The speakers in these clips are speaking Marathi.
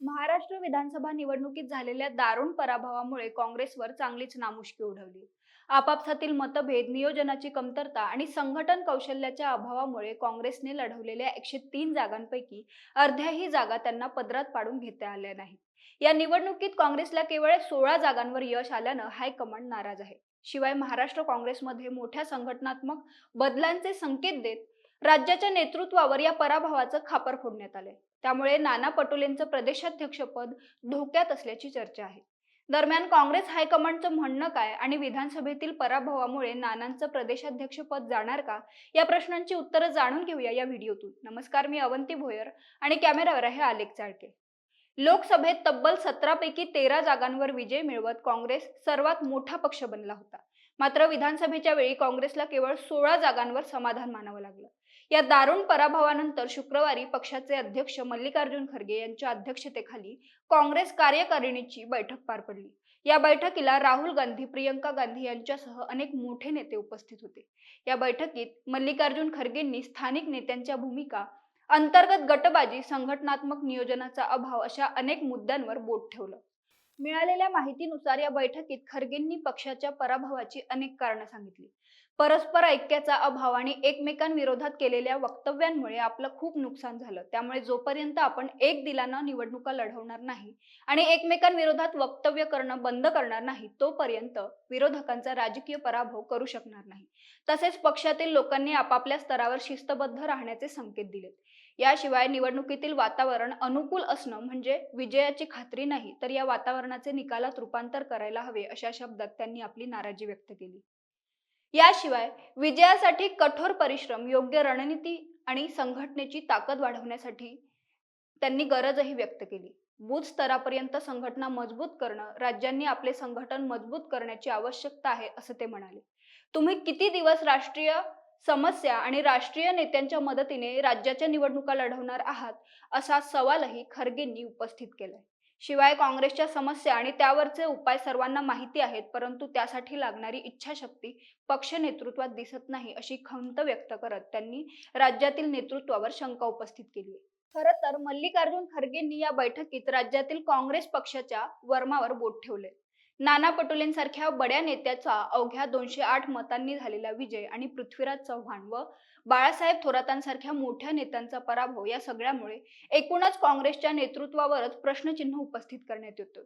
महाराष्ट्र विधानसभा निवडणुकीत झालेल्या दारुण पराभवामुळे काँग्रेसवर चांगलीच नामुष्की ओढवली आपापसातील मतभेद नियोजनाची कमतरता आणि संघटन कौशल्याच्या अभावामुळे काँग्रेसने लढवलेल्या एकशे तीन जागांपैकी अर्ध्याही जागा त्यांना पदरात पाडून घेता आल्या नाहीत. या निवडणुकीत काँग्रेसला केवळ सोळा जागांवर यश आल्यानं हायकमांड नाराज आहे. शिवाय महाराष्ट्र काँग्रेसमध्ये मोठ्या संघटनात्मक बदलांचे संकेत देत राज्याच्या नेतृत्वावर या पराभवाचं खापर फोडण्यात आलंय. त्यामुळे नाना पटोलेंचं प्रदेशाध्यक्षपद धोक्यात असल्याची चर्चा आहे. दरम्यान काँग्रेस हायकमांडचं म्हणणं काय आणि विधानसभेतील पराभवामुळे नानांचं प्रदेशाध्यक्षपद जाणार का? या प्रश्नांची उत्तरं जाणून घेऊया या व्हिडिओतून. नमस्कार मी अवंती भोयर आणि कॅमेरावर आहे आलेख चाळके. लोकसभेत तब्बल सतरा पैकी तेरा जागांवर विजय मिळवत काँग्रेस सर्वात मोठा पक्ष बनला होता. मात्र विधानसभेच्या वेळी काँग्रेसला केवळ सोळा जागांवर समाधान मानावं लागलं. या दारुण पराभवानंतर शुक्रवारी पक्षाचे अध्यक्ष मल्लिकार्जुन खरगे यांच्या अध्यक्षतेखाली काँग्रेस कार्यकारिणीची बैठक पार पडली. या बैठकीला राहुल गांधी प्रियंका गांधी यांच्यासह अनेक मोठे नेते उपस्थित होते. या बैठकीत मल्लिकार्जुन खरगेंनी स्थानिक नेत्यांच्या भूमिका अंतर्गत गटबाजी संघटनात्मक नियोजनाचा अभाव अशा अनेक मुद्द्यांवर बोट ठेवलं. मिळालेल्या माहितीनुसार या बैठकीत खरगेंनी पक्षाच्या पराभवाची अनेक कारणं सांगितली. परस्पर ऐक्याचा अभाव आणि एकमेकांविरोधात केलेल्या वक्तव्यांमुळे आपलं खूप नुकसान झालं. त्यामुळे जोपर्यंत आपण एक दिलानं निवडणुका लढवणार नाही आणि एकमेकांविरोधात वक्तव्य करणं बंद करणार नाही तोपर्यंत विरोधकांचा राजकीय पराभव करू शकणार नाही. तसेच पक्षातील लोकांनी आपापल्या स्तरावर शिस्तबद्ध राहण्याचे संकेत दिलेत. याशिवाय निवडणुकीतील वातावरण अनुकूल असणं म्हणजे विजयाची खात्री नाही तर या वातावरणाचे निकालात रूपांतर करायला हवे अशा शब्दात त्यांनी आपली नाराजी व्यक्त केली. याशिवाय विजयासाठी कठोर परिश्रम योग्य रणनीती आणि संघटनेची ताकद वाढवण्यासाठी त्यांनी गरजही व्यक्त केली. बूथ स्तरापर्यंत संघटना मजबूत करणं राज्यांनी आपले संघटन मजबूत करण्याची आवश्यकता आहे असं ते म्हणाले. तुम्ही किती दिवस राष्ट्रीय समस्या आणि राष्ट्रीय नेत्यांच्या मदतीने राज्याच्या निवडणुका लढवणार आहात असा सवालही खरगेंनी उपस्थित केलाय. शिवाय काँग्रेसच्या समस्या आणि त्यावरचे उपाय सर्वांना माहिती आहेत परंतु त्यासाठी लागणारी इच्छाशक्ती पक्ष नेतृत्वात दिसत नाही अशी खंत व्यक्त करत त्यांनी राज्यातील नेतृत्वावर शंका उपस्थित केली खर तर मल्लिकार्जुन खरगेंनी या बैठकीत राज्यातील काँग्रेस पक्षाच्या वर्मावर बोट ठेवले नाना पटोलेंसारख्या बड्या नेत्याचा अवघ्या दोनशे आठ मतांनी झालेला विजय आणि पृथ्वीराज चव्हाण व बाळासाहेब थोरातांसारख्या मोठ्या नेत्यांचा पराभव या सगळ्यामुळे एकूणच काँग्रेसच्या नेतृत्वावरच प्रश्नचिन्ह उपस्थित करण्यात येतो.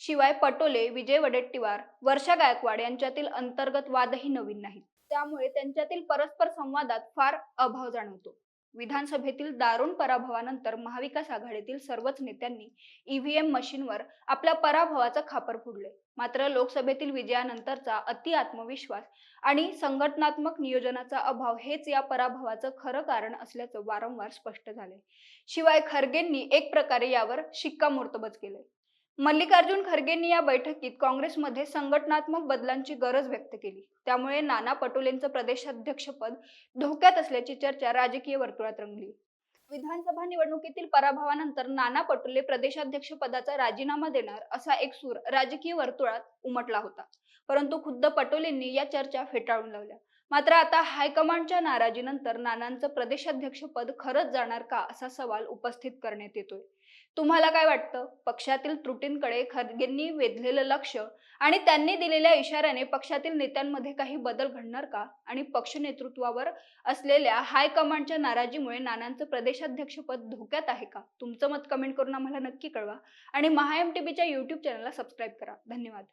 शिवाय पटोले विजय वडेट्टीवार वर्षा गायकवाड यांच्यातील अंतर्गत वादही नवीन नाहीत त्यामुळे त्यांच्यातील परस्पर संवादात फार अभाव जाणवतो. विधानसभेतील दारुण पराभवानंतर महाविकास आघाडीतील सर्वच नेत्यांनी ईव्हीएम मशीनवर आपल्या पराभवाचं खापर फोडले. मात्र लोकसभेतील विजयानंतरचा अति आत्मविश्वास आणि संघटनात्मक नियोजनाचा अभाव हेच या पराभवाचं खरं कारण असल्याचं वारंवार स्पष्ट झाले. शिवाय खरगेंनी एक प्रकारे यावर शिक्कामोर्तबच केले. मल्लिकार्जुन खरगेंनी या बैठकीत काँग्रेसमध्ये संघटनात्मक बदलांची गरज व्यक्त केली. त्यामुळे नाना पटोलेंचं प्रदेशाध्यक्षपद धोक्यात असल्याची चर्चा राजकीय वर्तुळात रंगली. विधानसभा निवडणुकीतील पराभवानंतर नाना पटोले प्रदेशाध्यक्ष पदाचा राजीनामा देणार असा एक सूर राजकीय वर्तुळात उमटला होता. परंतु खुद्द पटोलेंनी या चर्चा फेटाळून लावल्या. मात्र आता हायकमांडच्या नाराजीनंतर नानांचं प्रदेशाध्यक्ष पद खरंच जाणार का असा सवाल उपस्थित करण्यात येतोय. तुम्हाला काय वाटतं? पक्षातील त्रुटींकडे खरगेंनी वेधलेलं लक्ष आणि त्यांनी दिलेल्या इशाऱ्याने पक्षातील नेत्यांमध्ये काही बदल घडणार का? आणि पक्ष नेतृत्वावर असलेल्या हायकमांडच्या नाराजीमुळे नानांचं प्रदेशाध्यक्षपद धोक्यात आहे का? तुमचं मत कमेंट करून आम्हाला नक्की कळवा. आणि महा एम टी युट्यूब चॅनलला सबस्क्राईब करा. धन्यवाद.